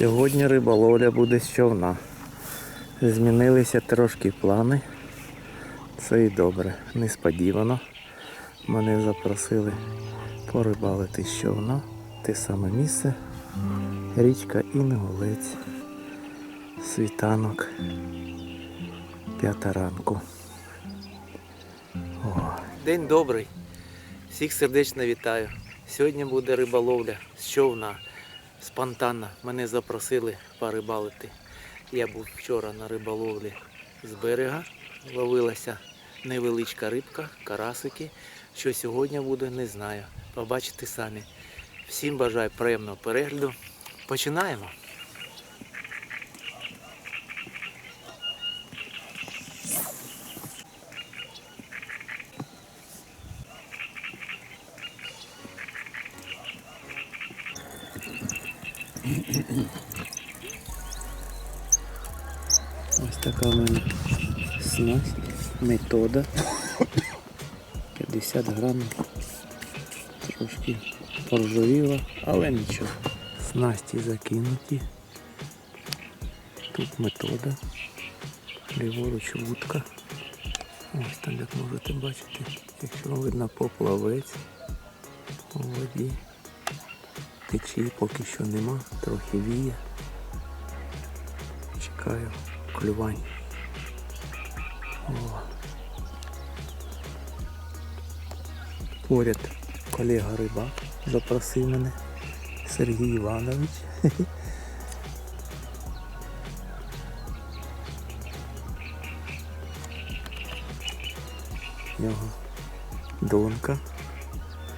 Сьогодні риболовля буде з човна. Змінилися трошки плани. Це і добре. Несподівано. Мене запросили порибалити з човна. Те саме місце. Річка Інгулець. Світанок. П'ята ранку. О. День добрий. Всіх сердечно вітаю. Сьогодні буде риболовля з човна. Спонтанно мене запросили порибалити. Я був вчора на риболовлі з берега. Ловилася невеличка рибка, карасики. Що сьогодні буде, не знаю. Побачите самі. Всім бажаю приємного перегляду. Починаємо. Ось така в мене снасть, метода. 50 грамів. Трошки поржавіла, але нічого. Снасті закинуті. Тут метода. Ліворуч вудка. Ось там, як можете бачити, якщо видно поплавець у воді. Течії поки що нема, трохи віє. Чекаю клювань. О. Поряд колега рибак запросив мене Сергій Іванович. Його донка,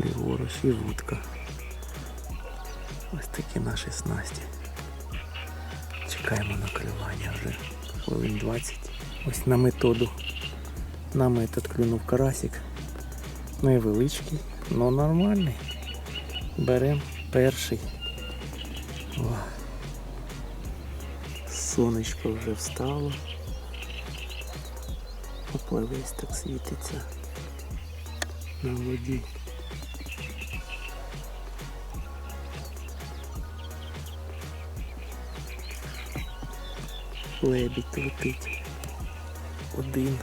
ліворуч і вудка. Ось такі наші снасті. Чекаємо на клювання вже хвилин 20. Ось на методу. На метод клюнув карасик. Невеличкий, але нормальний. Беремо перший. О. Сонечко вже встало. Попливець так світиться на воді. Лебідь летить. Один.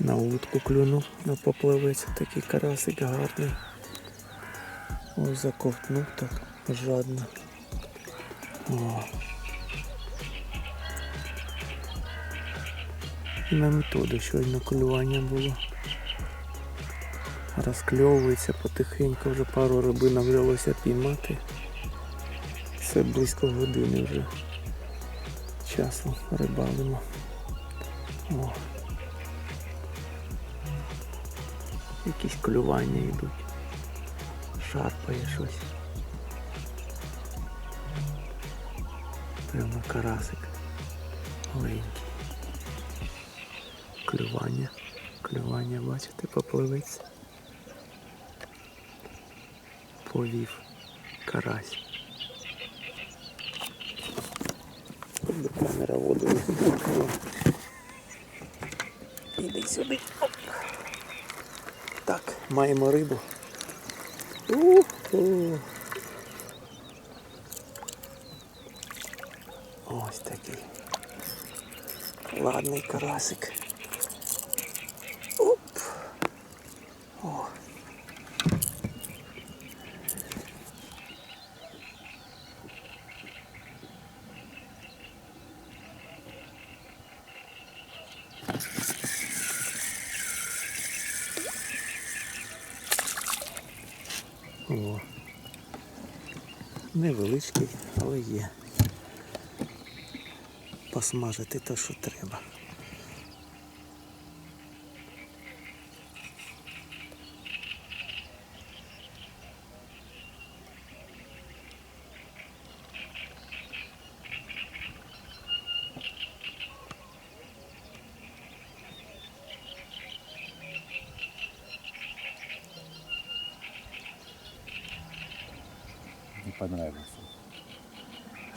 На утку клюнув, на попливець такий карасик гарний. Ось заковтнув так жадно. О. На методу щойно клювання було. Розкльовується потихеньку, вже пару рибин вдалося піймати. Це близько години вже часу рибалимо. О. Якісь клювання йдуть. Шарпає щось. Певно карасик. Маленький. Клювання. Клювання, бачите, попливеться. Повів карась. Камера воду не. Іди сюди. Так, маємо рибу. У-ху. Ось такий. Ладний карасик. Невеличкий, але є. Посмажити те, що треба.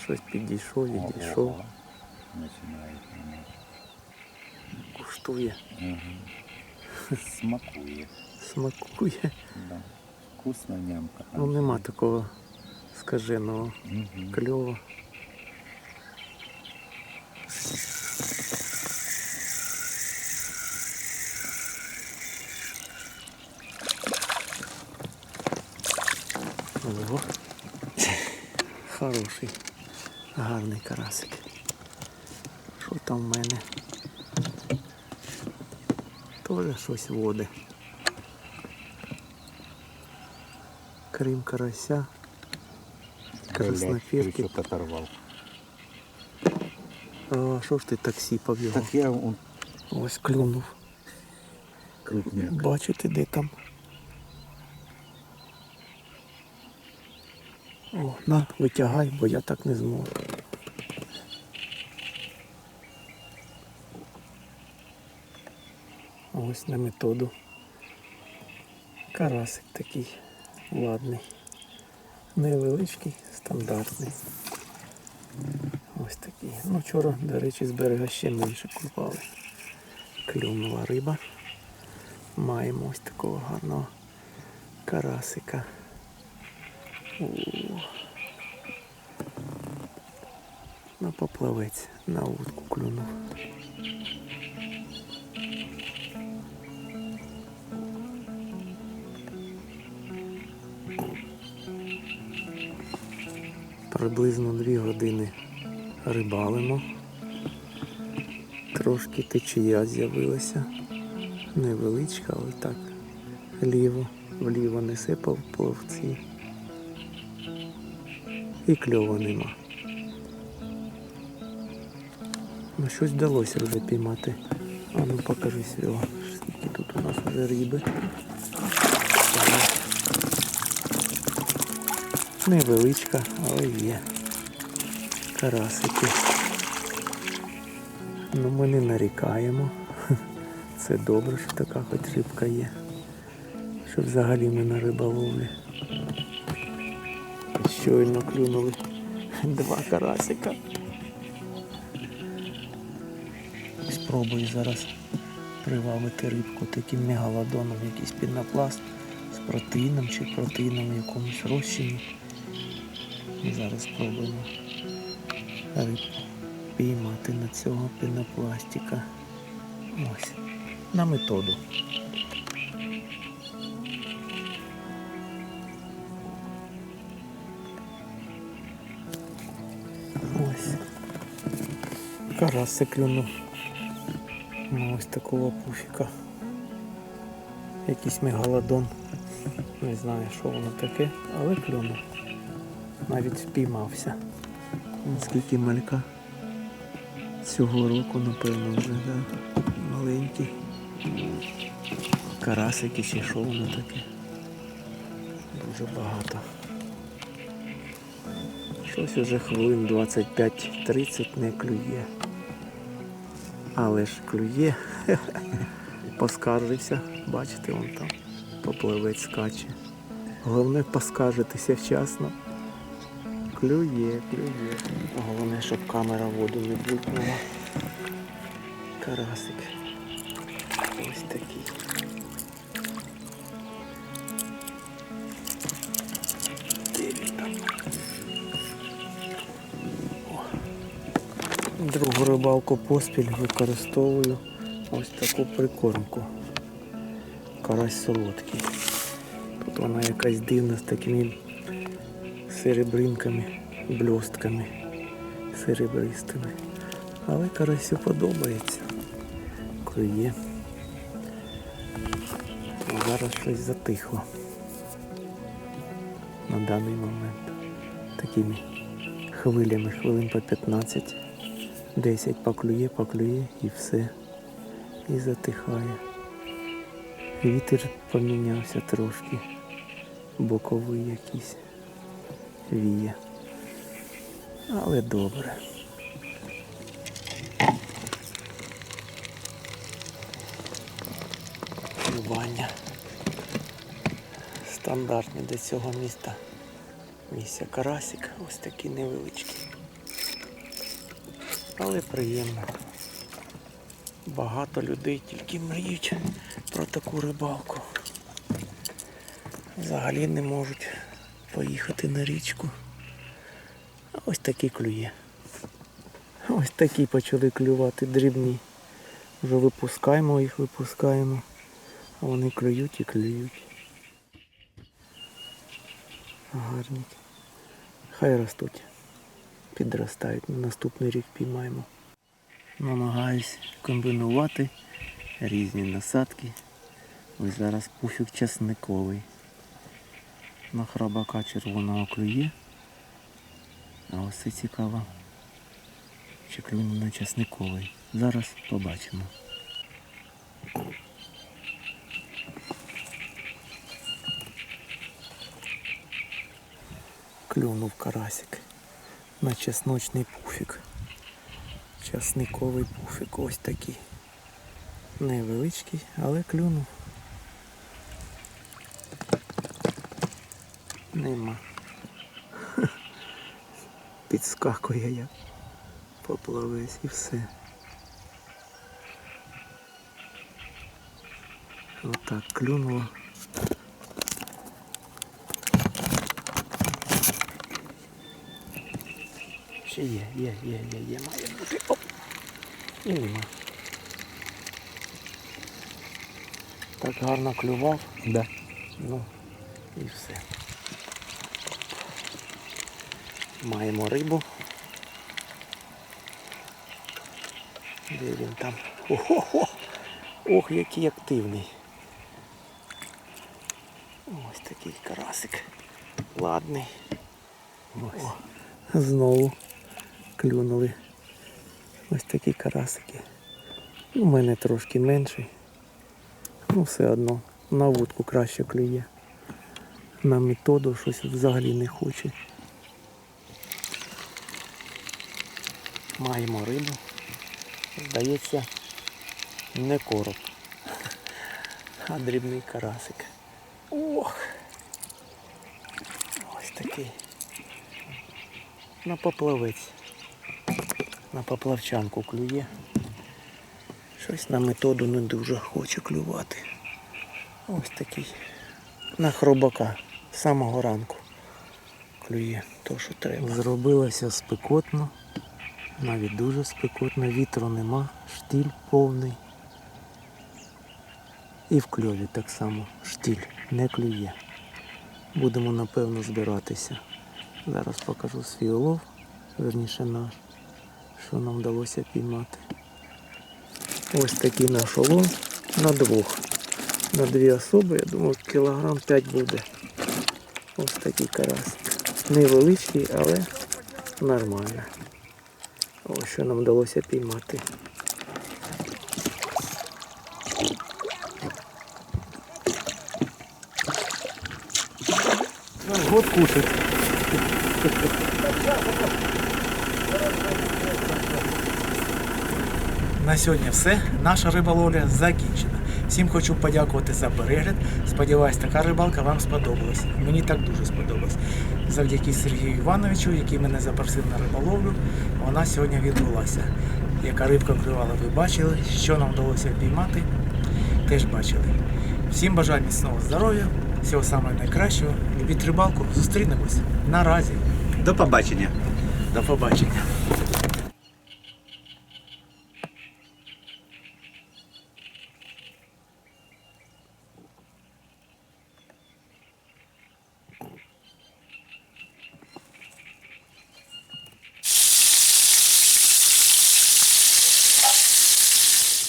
Щось підійшов, відійшов, вони. куштує, Угу. Смакує. смакує. Да. Вкусна нямка. Ну нема такого скаженого. Угу. Кльово. Ого. Хороший, гарний карасик. Що там в мене? Тоже щось води. Крім карася, оторвав. А що ж ти таксі побігав? Так я он Ось клюнув. крупняк. Бачите, де там. О, на, витягай, бо я так не зможу. Ось на методу. Карасик такий ладний. Невеличкий, стандартний. Ось такий. Ну вчора, до речі, з берега ще менше купали. Клюнула риба. Маємо ось такого гарного карасика. На поплавець, на утку клюнув. Приблизно дві години рибалимо. Трошки течія з'явилася. Невеличка, але так. Ліво, вліво несе по плавці. І кльова нема. Ну щось вдалося вже піймати. А ну покажи Серега, скільки тут у нас вже риби. Невеличка, але є. Карасики. Ну ми не нарікаємо. Це добре, що така хоч рибка є. Що взагалі ми на риболовлі. Щойно клюнули два карасика. Спробую зараз привабити рибку таким мегалодоном, якийсь пінопласт з протеїном чи протеїном в якомусь розчині. Ми зараз спробуємо рибку піймати на цього пінопластика. Ось. На методу. Карасик клюнув. Ну, ось такого пуфіка. Якийсь мегалодон. Не знаю, що воно таке, але клюнув. Навіть спіймався. Скільки малька цього року, напевно, вже, да? Маленький. Карасики чи що воно таке. Дуже багато. Щось уже хвилин 25-30 не клює. Але ж клює. Поскаржився. Бачите, вон там попливець скаче. Головне поскаржитися вчасно. Клює, клює. Головне, щоб камера воду не блюкнула. Карасик. Ось такий. Рибалку поспіль використовую ось таку прикормку. Карась солодкий. Тут вона якась дивна з такими серебринками, бльостками серебристими. Але карасю подобається. Клює. Зараз щось затихло. На даний момент. Такими хвилями, хвилин по 15. 10 поклює, поклює і все. І затихає. Вітер помінявся трошки. Боковий якийсь віє. Але добре. Полювання. Стандартні для цього міста. Місця карасик. Ось такий невеличкий. Але приємно. Багато людей тільки мріють про таку рибалку. Взагалі не можуть поїхати на річку. А ось такі клює. Ось такі почали клювати дрібні. Вже випускаємо їх, випускаємо. А вони клюють і клюють. Гарні. Хай ростуть. Підростають. На наступний рік піймаємо. Намагаюсь комбінувати різні насадки. Ось зараз пуфік часниковий. На храбака червоного клює. А ось це цікаво. Чи клюне на часниковий. Зараз побачимо. Клюнув карасик на чесночний пуфік. Часниковий пуфік ось такий. Невеличкий, але клюнув. Нема. Підскакує я. Поплавець і все. Отак клюнуло. Ще є, є, є, є, є, має бути. Оп! І нема. Так гарно клював. Да. Ну і все. Маємо рибу. Де він там? Ого! Ох, який активний. Ось такий карасик. Ладний. Ось. Знову клюнули. Ось такі карасики. У мене трошки менший. Ну все одно. На вудку краще клює. На методу щось взагалі не хоче. Маємо рибу. Здається, не короб, а дрібний карасик. Ох! Ось такий. На поплавець. На поплавчанку клює. Щось на методу не дуже хоче клювати. Ось такий. На хробака з самого ранку клює то, що треба. Зробилося спекотно. Навіть дуже спекотно, вітру нема, штиль повний. І в кльові так само штиль не клює. Будемо напевно збиратися. Зараз покажу свій улов, верніше наш, що нам вдалося піймати. Ось такий наш улов на двох. На дві особи, я думаю, кілограм 5 буде. Ось такий карась. Невеличкий, але нормально. Ось що нам вдалося піймати. Год кушать. На сьогодні все. Наша риболовля закінчена. Всім хочу подякувати за перегляд. Сподіваюсь, така рибалка вам сподобалась. Мені так дуже сподобалось. Завдяки Сергію Івановичу, який мене запросив на риболовлю, вона сьогодні відбулася. Яка рибка клювала, ви бачили, що нам вдалося піймати, теж бачили. Всім бажаю міцного здоров'я, всього самого найкращого. Любіть рибалку, зустрінемось. Наразі. До побачення. До побачення.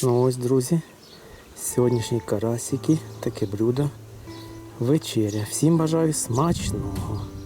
Ну ось, друзі, сьогоднішні карасики, таке блюдо. Вечеря. Всім бажаю смачного.